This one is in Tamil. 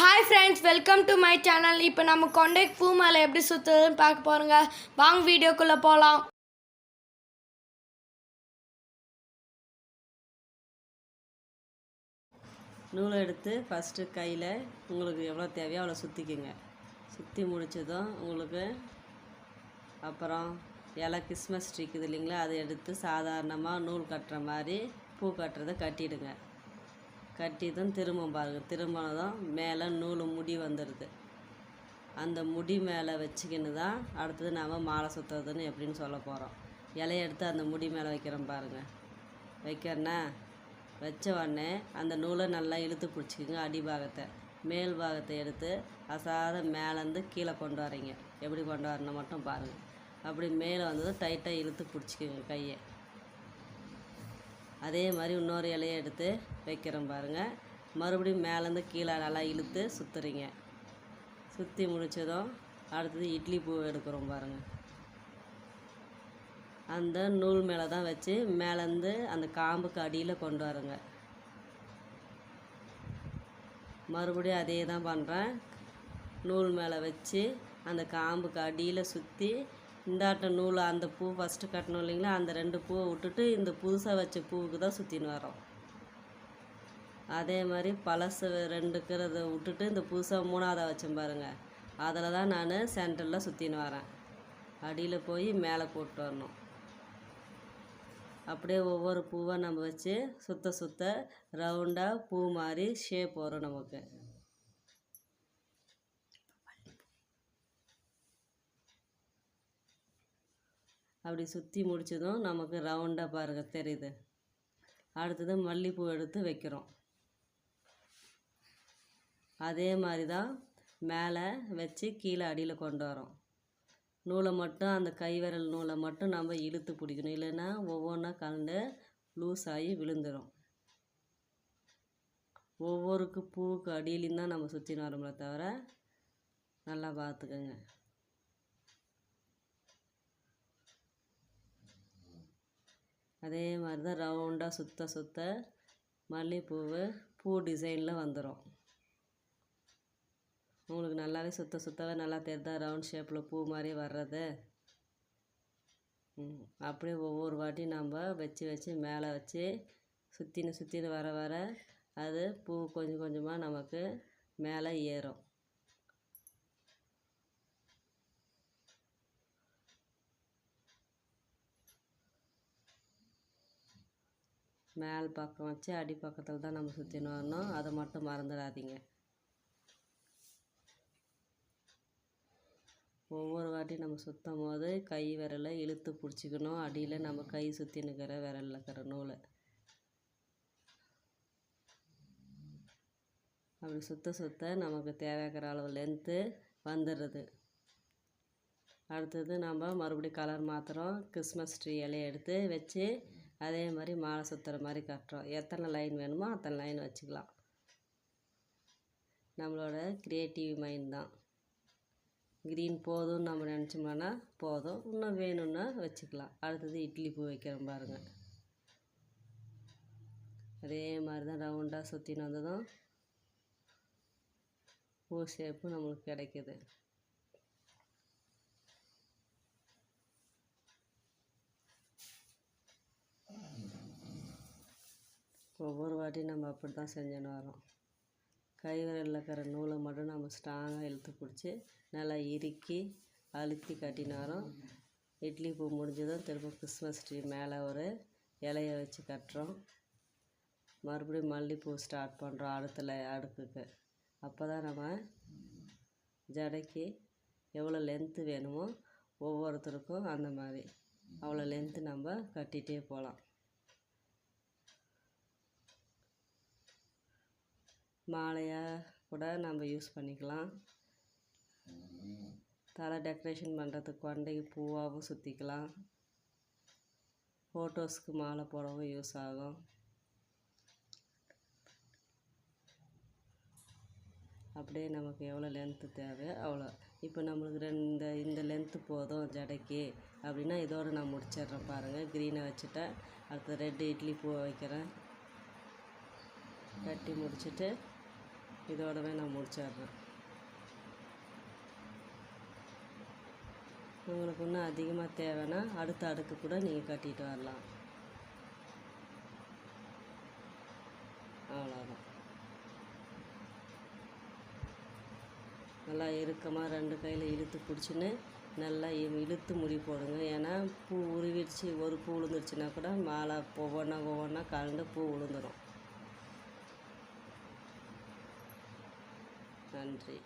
Hi friends welcome to my channel இப்போ நம்ம கொண்டைக்கு பூ மேலே எப்படி சுற்றுதுன்னு பார்க்க போகிறோங்க வாங்க வீடியோக்குள்ளே போகலாம் நூலை எடுத்து ஃபஸ்ட்டு கையில் உங்களுக்கு எவ்வளோ தேவையோ அவ்வளோ சுற்றிக்குங்க சுற்றி முடிச்சதும் உங்களுக்கு அப்புறம் இலை கிறிஸ்மஸ் ட்ரீக்குது இருக்குது இல்லைங்களா அதை எடுத்து சாதாரணமாக நூல் கட்டுற மாதிரி பூ கட்டுறதை கட்டிடுங்க. கட்டிதும் திரும்ப பாருங்கள் திரும்பினதும் மேலே நூல் முடி வந்துடுது அந்த முடி மேலே வச்சுக்கின்னு தான் அடுத்தது நாம் மாலை சுற்றுறதுன்னு எப்படின்னு சொல்ல போகிறோம் இலைய எடுத்து அந்த முடி மேலே வைக்கிறோம் பாருங்கள் வைக்கிறேன்னா வச்ச உடனே அந்த நூலை நல்லா இழுத்து பிடிச்சிக்கோங்க அடிபாகத்தை. மேல் பாகத்தை எடுத்து அசாத மேலேருந்து கீழே கொண்டு வரீங்க எப்படி கொண்டு வரணும் மட்டும் பாருங்கள் அப்படி மேலே வந்ததும் டைட்டாக இழுத்து பிடிச்சிக்கோங்க கையை. அதே மாதிரி இன்னொரு இலையை எடுத்து வைக்கிறோம் பாருங்கள் மறுபடியும் மேலேருந்து கீழே நல்லா இழுத்து சுற்றுறீங்க சுற்றி முடிச்சதும் அடுத்தது இட்லி பூ எடுக்கிறோம் பாருங்கள் அந்த நூல் மேலே தான் வச்சு மேலேருந்து அந்த காம்புக்கு அடியில் கொண்டு வரேங்க. மறுபடியும் அதே தான் பண்ணுறேன் நூல் மேலே வச்சு அந்த காம்புக்கு அடியில் சுற்றி இந்தாட்ட நூல் அந்த பூ ஃபஸ்ட்டு கட்டணும் இல்லைங்களா? அந்த ரெண்டு பூவை விட்டுட்டு இந்த புதுசாக வச்ச பூவுக்கு தான் சுற்றின்னு வரோம் அதே மாதிரி பழசு ரெண்டுக்கிறத விட்டுட்டு இந்த புதுசாக மூணாவதாக வச்சேன் பாருங்கள் அதில் தான் நான் சென்டரில் சுற்றின்னு வரேன். அடியில் போய் மேலே போட்டு வரணும். அப்படியே ஒவ்வொரு பூவை நம்ம வச்சு சுத்த சுத்த ரவுண்டாக பூ மாதிரி ஷேப் வரும் நமக்கு. அப்படி சுற்றி முடிச்சதும் நமக்கு ரவுண்டாக பாருங்கள் தெரியுது. அடுத்தது மல்லிப்பூ எடுத்து வைக்கிறோம். அதே மாதிரி தான் மேலே வச்சு கீழே அடியில் கொண்டு வரோம். நூலை மட்டும் அந்த கைவிரல் நூலை மட்டும் நம்ம இழுத்து பிடிக்கணும். இல்லைன்னா ஒவ்வொன்றா கலந்து லூஸ் ஆகி விழுந்துடும் ஒவ்வொருக்கு பூவுக்கு அடியிலையும் தான் நம்ம சுற்றின்னு வரோம்ல தவிர நல்லா பார்த்துக்கோங்க. அதே மாதிரி தான் ரவுண்டாக சுத்த சுத்த மல்லிகைப்பூவு பூ டிசைனில் வந்துடும் உங்களுக்கு நல்லாவே சுத்த சுத்தவே நல்லா தெரியுதா ரவுண்ட் ஷேப்பில் பூ மாதிரி வர்றது? ம், அப்படியே ஒவ்வொரு வாட்டி நம்ம வச்சு வச்சு மேலே வச்சு சுற்றின்னு சுற்றின்னு வர வர அது பூ கொஞ்சம் கொஞ்சமாக நமக்கு மேலே ஏறும். மேல் பக்கம் வச்சு அடி பக்கத்தில் தான் நம்ம சுற்றின்னு வரணும். அதை மட்டும் மறந்துடாதீங்க. ஒவ்வொரு வாட்டி நம்ம சுற்றும் போது கை விரலை இழுத்து பிடிச்சிக்கணும். அடியில் நம்ம கை சுற்றி நிற்கிற விரலில் இருக்கிற நூலை. அப்படி சுத்த சுத்த நமக்கு தேவைக்கிற அளவு லென்த்து வந்துடுறது. அடுத்தது நம்ம மறுபடியும் கலர் மாற்றுறோம் கிறிஸ்மஸ் ட்ரீ இலையை எடுத்து வச்சு அதே மாதிரி மாலை சுற்றுற மாதிரி கட்டுறோம். எத்தனை லைன் வேணுமோ அத்தனை லைன் வச்சுக்கலாம். நம்மளோட க்ரியேட்டிவ் மைண்ட் தான். க்ரீன் போதும்னு நம்ம நினச்சோம்னா போதும். இன்னும் வேணும்னா வச்சுக்கலாம். அடுத்தது இட்லி பூ வைக்கிறோம் பாருங்கள் அதே மாதிரி தான் ரவுண்டாக சுற்றின்னு வந்ததும் பூ ஷேப்பு நம்மளுக்கு கிடைக்கிது. ஒவ்வொரு வாட்டியும் நம்ம அப்படி தான் செஞ்சுன்னு வரோம். கை விரலில் இருக்கிற நூலை மட்டும் நம்ம ஸ்ட்ராங்காக இழுத்து பிடிச்சி நல்லா இறுக்கி அழுத்தி கட்டின்னு வரோம். இட்லி பூ முடிஞ்சதும் திரும்ப கிறிஸ்மஸ் ட்ரீ மேலே ஒரு இலைய வச்சு கட்டுறோம். மறுபடியும் மல்லிப்பூ ஸ்டார்ட் பண்ணுறோம் அடுத்த அடுக்குக்கு அப்போ தான் நம்ம ஜடைக்கு எவ்வளோ லென்த்து வேணுமோ ஒவ்வொருத்தருக்கும் அந்த மாதிரி. அவ்வளோ லென்த்து நம்ம கட்டிகிட்டே போகலாம். மாலையாக கூட நம்ம யூஸ் பண்ணிக்கலாம். தலை டெக்கரேஷன் பண்ணுறதுக்கு கொண்டைக்கு பூவாகவும் சுற்றிக்கலாம் ஃபோட்டோஸ்க்கு மாலை போடவும் யூஸ் ஆகும். அப்படியே நமக்கு எவ்வளோ லென்த்து தேவையோ அவ்வளோ. இப்போ நம்மளுக்கு ரெண்டு இந்த லென்த்து போதும் ஜடைக்கு. அப்படின்னா இதோடு நான் முடிச்சிடுறேன் பாருங்கள் க்ரீனை வச்சுட்டேன். அடுத்து ரெட்டு இட்லி பூ வைக்கிறேன். கட்டி முடிச்சுட்டு இதோடவே நான் முடிச்சிடுறேன். உங்களுக்கு இன்னும் அதிகமாக தேவைன்னா அடுத்த அடுக்கு கூட நீங்கள் கட்டிட்டு வரலாம். அவ்வளோதான் நல்லா இறுக்கமாக ரெண்டு கையில் இழுத்து பிடிச்சின்னு நல்லா இழுத்து முடி போடுங்க. ஏன்னா பூ உருவிடுச்சு ஒரு பூ விழுந்துருச்சுன்னா கூட மாலை ஒவ்வொன்றா ஒவ்வொன்றா கலந்து பூ விழுந்துடும் நன்றி.